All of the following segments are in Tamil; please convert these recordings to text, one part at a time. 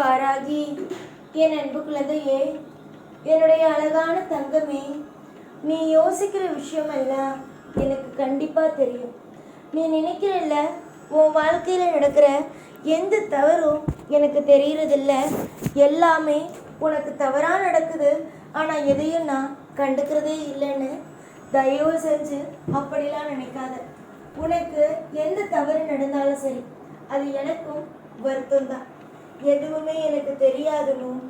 வாராகி. என் அன்பு குழந்தையே என்னுடைய அழகான தங்கமே நீ யோசிக்கிற விஷயம் எல்லாம் எனக்கு கண்டிப்பாக தெரியும். நீ நினைக்கிறல்ல உன் வாழ்க்கையில் நடக்கிற எந்த தவறும் எனக்கு தெரியறதில்ல. எல்லாமே உனக்கு தவறாக நடக்குது. ஆனால் எதையும் நான் கண்டுக்கிறதே இல்லைன்னு தயவு செஞ்சு அப்படிலாம் நினைக்காத. உனக்கு எந்த தவறு நடந்தாலும் சரி அது எனக்கும் வருத்தம் தான் எதுவுமே எனக்கு தெரியாதுனும்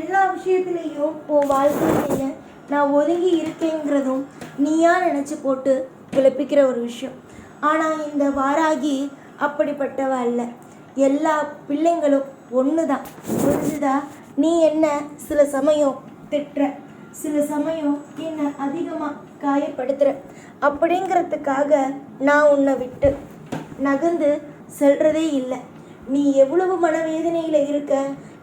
எல்லா விஷயத்துலேயும் உன் வாழ்க்கையில நான் ஒதுங்கி இருக்கேங்கிறதும் நீயா நினச்சி போட்டு கிளப்பிக்கிற ஒரு விஷயம். ஆனால் இந்த வாராகி அப்படிப்பட்டவ அல்ல. எல்லா பிள்ளைங்களும் ஒன்று தான் புரிஞ்சுதா? நீ என்ன சில சமயம் திட்டுற சில சமயம் என்னை அதிகமாக காயப்படுத்துகிற அப்படிங்கிறதுக்காக நான் உன்னை விட்டு நகர்ந்து செல்றதே இல்லை. நீ எவ்வளவு மனவேதனையில் இருக்க?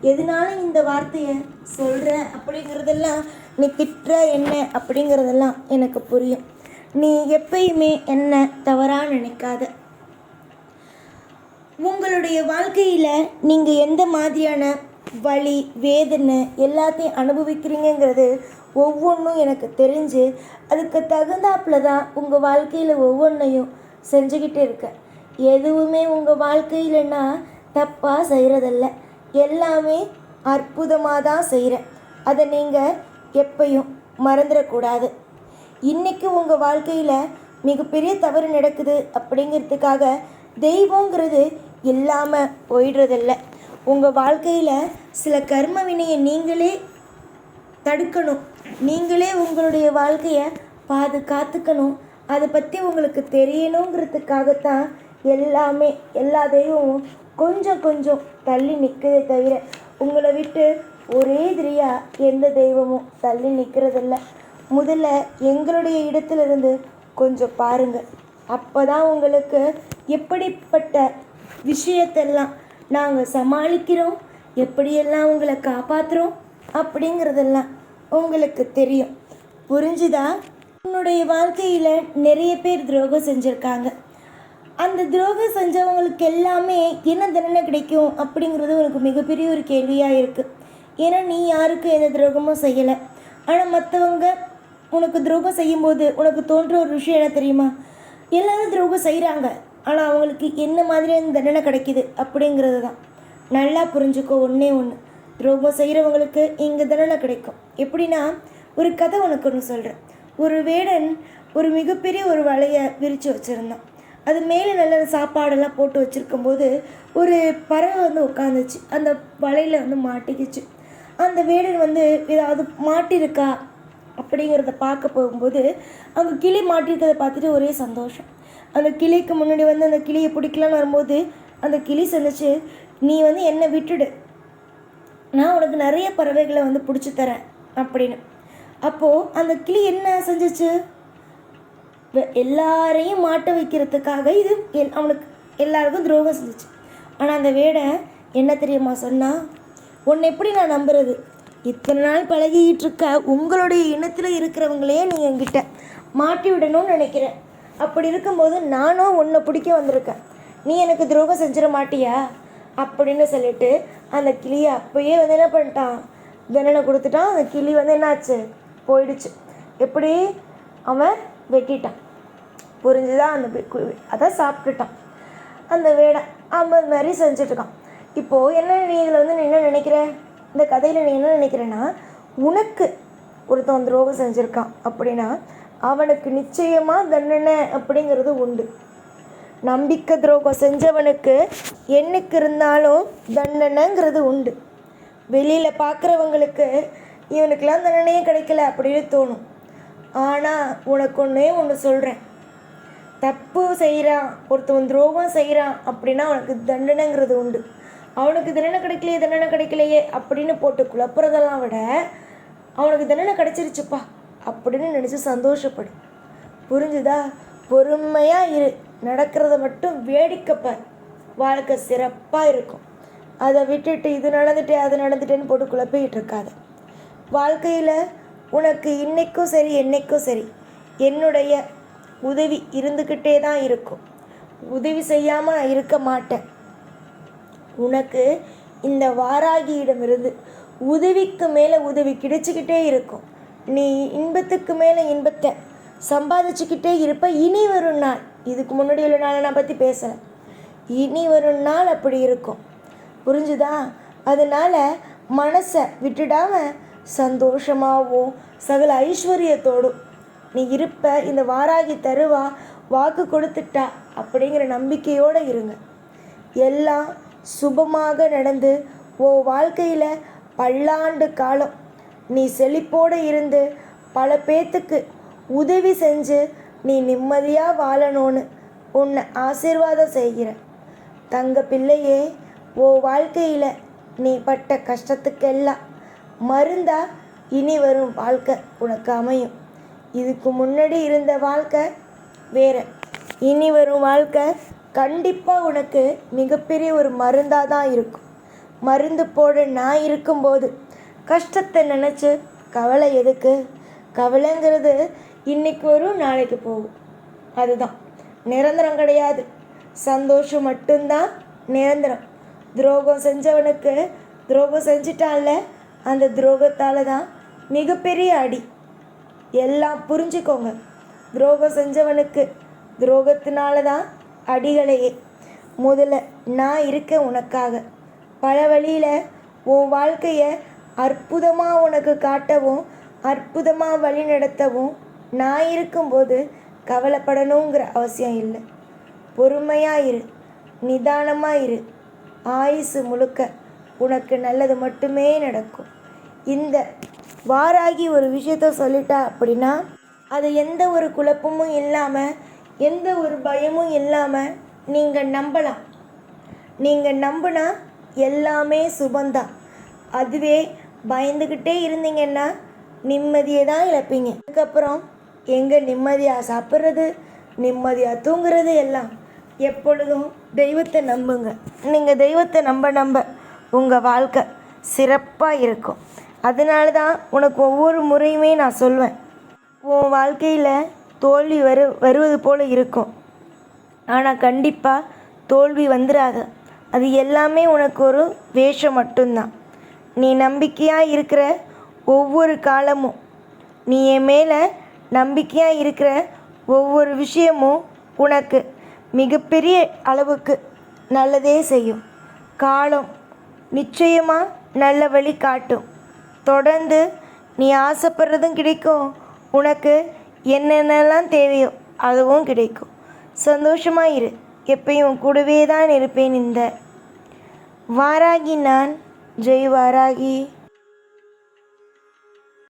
எதனால இந்த வார்த்தையை சொல்கிற அப்படிங்கிறதெல்லாம் நீ திட்டுற என்ன அப்படிங்கிறதெல்லாம் எனக்கு புரியும். நீ எப்பயுமே என்ன தவறாக நினைக்காத. உங்களுடைய வாழ்க்கையில் நீங்கள் எந்த மாதிரியான வலி வேதனை எல்லாத்தையும் அனுபவிக்கிறீங்கங்கிறது ஒவ்வொன்றும் எனக்கு தெரிஞ்சு அதுக்கு தகுந்தாப்புல தான் உங்கள் வாழ்க்கையில் ஒவ்வொன்றையும் செஞ்சுக்கிட்டு இருக்கேன். எதுவுமே உங்கள் வாழ்க்கையிலன்னா தப்பாக செய்கிறதில்ல எல்லாமே அற்புதமாக தான் செய்கிறேன் அதை நீங்கள் எப்பையும் மறந்துடக்கூடாது. இன்றைக்கு உங்கள் வாழ்க்கையில் மிகப்பெரிய தவறு நடக்குது அப்படிங்கிறதுக்காக தெய்வங்கிறது இல்லாமல் போயிடுறதில்ல. உங்கள் வாழ்க்கையில் சில கர்ம வினையை நீங்களே தடுக்கணும். நீங்களே உங்களுடைய வாழ்க்கையை பாதுகாத்துக்கணும் அதை பற்றி உங்களுக்கு தெரியணுங்கிறதுக்காகத்தான் எல்லாமே எல்லா தெய்வமும் கொஞ்சம் கொஞ்சம் தள்ளி நிற்கிறதே தவிர உங்களை விட்டு ஒரே திரியா எந்த தெய்வமும் தள்ளி நிற்கிறதில்ல. முதல்ல எங்களுடைய இடத்துலேருந்து கொஞ்சம் பாருங்கள் அப்போ தான் உங்களுக்கு எப்படிப்பட்ட விஷயத்தெல்லாம் நாங்கள் சமாளிக்கிறோம் எப்படியெல்லாம் உங்களை காப்பாற்றுறோம் அப்படிங்கிறதெல்லாம் உங்களுக்கு தெரியும். புரிஞ்சுதா? உன்னுடைய வாழ்க்கையில் நிறைய பேர் துரோகம் செஞ்சுருக்காங்க. அந்த துரோகம் செஞ்சவங்களுக்கு எல்லாமே என்ன தண்டனை கிடைக்கும் அப்படிங்கிறது உனக்கு மிகப்பெரிய ஒரு கேள்வியாக இருக்குது ஏன்னா நீ யாருக்கும் எந்த துரோகமும் செய்யலை. ஆனால் மற்றவங்க உனக்கு துரோகம் செய்யும்போது உனக்கு தோன்ற ஒரு விஷயம் என்ன தெரியுமா? எல்லாரும் துரோகம் செய்கிறாங்க ஆனால் அவங்களுக்கு என்ன மாதிரியான தண்டனை கிடைக்கிது அப்படிங்கிறது தான். நல்லா புரிஞ்சுக்கோ ஒன்றே ஒன்று துரோகம் செய்கிறவங்களுக்கு இங்கே தண்டனை கிடைக்கும். எப்படின்னா ஒரு கதை உனக்கு ஒன்று சொல்கிறேன் ஒரு வேடன் ஒரு மிகப்பெரிய ஒரு வலையை விரித்து வச்சுருந்தான். அது மேலே நல்ல சாப்பாடெல்லாம் போட்டு வச்சுருக்கும்போது ஒரு பறவை வந்து உட்காந்துச்சு. அந்த வலையில் வந்து மாட்டிக்கிச்சு. அந்த வேடன் வந்து ஏதாவது மாட்டிருக்கா அப்படிங்கிறத பார்க்க போகும்போது அங்கே கிளி மாட்டிருக்கிறத பார்த்துட்டு ஒரே சந்தோஷம். அந்த கிளிக்கு முன்னாடி வந்து அந்த கிளியை பிடிக்கலான்னு வரும்போது அந்த கிளி சொன்னுச்சு நீ வந்து என்னை விட்டுடு. நான் உனக்கு நிறைய பறவைகளை வந்து பிடிச்சி தரேன் அப்படின்னு. அப்போது அந்த கிளி என்ன செஞ்சுச்சு? எல்லாரையும் மாட்ட வைக்கிறதுக்காக இது எல்- அவனுக்கு எல்லாருக்கும் துரோகம் செஞ்சுச்சு. ஆனால் அந்த வேடை என்ன தெரியுமா சொன்னால் உன்னை எப்படி நான் நம்புறது? இத்தனை நாள் பழகிட்டு இருக்க உங்களுடைய இனத்தில் இருக்கிறவங்களே நீ என்கிட்ட மாட்டி விடணும்னு நினைக்கிறேன் அப்படி இருக்கும்போது நானும் உன்னை பிடிக்க வந்திருக்கேன். நீ எனக்கு துரோகம் செஞ்சிட மாட்டியா? அப்படின்னு சொல்லிட்டு அந்த கிளியை அப்போயே வந்து என்ன பண்ணிட்டான்? தண்டனை கொடுத்துட்டான். அந்த கிளி வந்து என்னாச்சு? போயிடுச்சு. எப்படி? அவன் வெட்டிட்டான். புரிஞ்சுதான் அந்த அதை அதான் சாப்பிட்டுட்டான். அந்த வேடை ஐம்பது மாதிரி செஞ்சுட்ருக்கான். இப்போது என்ன நீ இதில் வந்து நீ என்ன நினைக்கிற? இந்த கதையில் நீ என்ன நினைக்கிறேன்னா உனக்கு ஒருத்தன் துரோகம் செஞ்சுருக்கான் அப்படின்னா அவனுக்கு நிச்சயமாக தண்டனை அப்படிங்கிறது உண்டு. நம்பிக்கை துரோகம் செஞ்சவனுக்கு என்னைக்கு இருந்தாலும் தண்டனைங்கிறது உண்டு. வெளியில் பார்க்குறவங்களுக்கு இவனுக்கெல்லாம் தண்டனையே கிடைக்கல அப்படின்னு தோணும். ஆனால் உனக்கு ஒன்றே ஒன்று சொல்கிறேன் தப்பு செய்கிறான் ஒருத்தவன் துரோகம் செய்கிறான் அப்படின்னா அவனுக்கு தண்டனைங்கிறது உண்டு. அவனுக்கு தண்டனை கிடைக்கலையே தண்டனை கிடைக்கலையே அப்படின்னு போட்டு குழப்புறதெல்லாம் விட அவனுக்கு தண்டனை கிடைச்சிருச்சுப்பா அப்படின்னு நினச்சி சந்தோஷப்படு புரிஞ்சுதா? பொறுமையாக இரு. நடக்கிறத மட்டும் வேடிக்கை வாழ்க்கை சிறப்பாக இருக்கும். அதை விட்டுட்டு இது நடந்துட்டே அது நடந்துட்டேன்னு போட்டு குழப்பிக்கிட்டு இருக்காது. வாழ்க்கையில் உனக்கு இன்றைக்கும் சரி என்னைக்கும் சரி. என்னுடைய உதவி இருந்துக்கிட்டே தான் இருக்கும். உதவி செய்யாமல் நான் இருக்க மாட்டேன். உனக்கு இந்த வாராகியிடமிருந்து உதவிக்கு மேலே உதவி கிடைச்சிக்கிட்டே இருக்கும். நீ இன்பத்துக்கு மேலே இன்பத்தை சம்பாதிச்சுக்கிட்டே இருப்ப. இனி வரும் நாள். இதுக்கு முன்னாடி உள்ள நாளை நான் பற்றி பேசலை இனி வரும் நாள் அப்படி இருக்கும். புரிஞ்சுதா? அதனால் மனசை விட்டுடாமல் சந்தோஷமாகவும் சகல ஐஸ்வர்யத்தோடும் நீ இருப்ப இந்த வாராகி தருவா வாக்கு கொடுத்துட்டா அப்படிங்கிற நம்பிக்கையோடு இருங்க. எல்லாம் சுபமாக நடந்து ஓ வாழ்க்கையில் பல்லாண்டு காலம் நீ செழிப்போடு இருந்து பல பேத்துக்கு உதவி செஞ்சு நீ நிம்மதியாக வாழணும்னு உன்னை ஆசீர்வாதம் செய்கிறேன். தங்க பிள்ளையே ஓ வாழ்க்கையில் நீ பட்ட கஷ்டத்துக்கெல்லாம் மருந்தா இனி வரும் வாழ்க்கை உனக்கு அமையும். இதுக்கு முன்னாடி இருந்த வாழ்க்கை வேற. இனி வரும் வாழ்க்கை கண்டிப்பாக உனக்கு மிகப்பெரிய ஒரு மருந்தாக தான் இருக்கும். மருந்து போட நான் இருக்கும்போது கஷ்டத்தை நினச்சி கவலை எதுக்கு? கவலைங்கிறது இன்னைக்கு வரும் நாளைக்கு போகும். அதுதான். நிரந்தரம் கிடையாது. சந்தோஷம் மட்டும்தான் நிரந்தரம். துரோகம் செஞ்சவனுக்கு துரோகம் செஞ்சிட்டான்ல அந்த துரோகத்தால் தான் மிகப்பெரிய அடி. எல்லாம் புரிஞ்சுக்கோங்க. துரோகம் செஞ்சவனுக்கு துரோகத்தினால தான் அடிகளையே முதல்ல நான் இருக்கேன் உனக்காக. பல வழியில் உன் வாழ்க்கையை அற்புதமாக உனக்கு காட்டவும் அற்புதமாக வழி நடத்தவும் நான் இருக்கும்போது கவலைப்படணுங்கிற அவசியம் இல்லை. பொறுமையாக இரு. நிதானமாக இரு. ஆயுசு முழுக்க உனக்கு நல்லது மட்டுமே நடக்கும். இந்த வாராகி ஒரு விஷயத்த சொல்லிட்டா அப்படின்னா அது எந்த ஒரு குழப்பமும் இல்லாமல் எந்த ஒரு பயமும் இல்லாமல் நீங்கள் நம்பலாம். நீங்கள் நம்பினா எல்லாமே சுபந்தான் அதுவே பயந்துக்கிட்டே இருந்தீங்கன்னா நிம்மதியை தான் இழப்பீங்க. அதுக்கப்புறம் எங்கே நிம்மதியாக சாப்பிட்றது நிம்மதியாக தூங்குறது எல்லாம் எப்பொழுதும் தெய்வத்தை நம்புங்க. நீங்கள் தெய்வத்தை நம்ப நம்ப உங்கள் வாழ்க்கை சிறப்பாக இருக்கும். அதனால தான் உனக்கு ஒவ்வொரு முறையுமே நான் சொல்வேன். உன் வாழ்க்கையில் தோல்வி வரு வருவது போல் இருக்கும். ஆனால் கண்டிப்பாக தோல்வி வந்துடாது அது எல்லாமே உனக்கு ஒரு வேஷம் மட்டும்தான். நீ நம்பிக்கையாக இருக்கிற ஒவ்வொரு காலமும் நீ என் மேலே நம்பிக்கையாக இருக்கிற ஒவ்வொரு விஷயமும் உனக்கு மிகப்பெரிய அளவுக்கு நல்லதே செய்யும். காலம் நிச்சயமாக நல்ல வழி காட்டும். தொடர்ந்து நீ ஆசைப்படுறதும் கிடைக்கும். உனக்கு என்னென்னலாம் தேவையோ அதுவும் கிடைக்கும். சந்தோஷமாக இரு. எப்பயும் கூடவே தான் இருப்பேன் இந்த. வாராகி நான். ஜெய் வாராகி.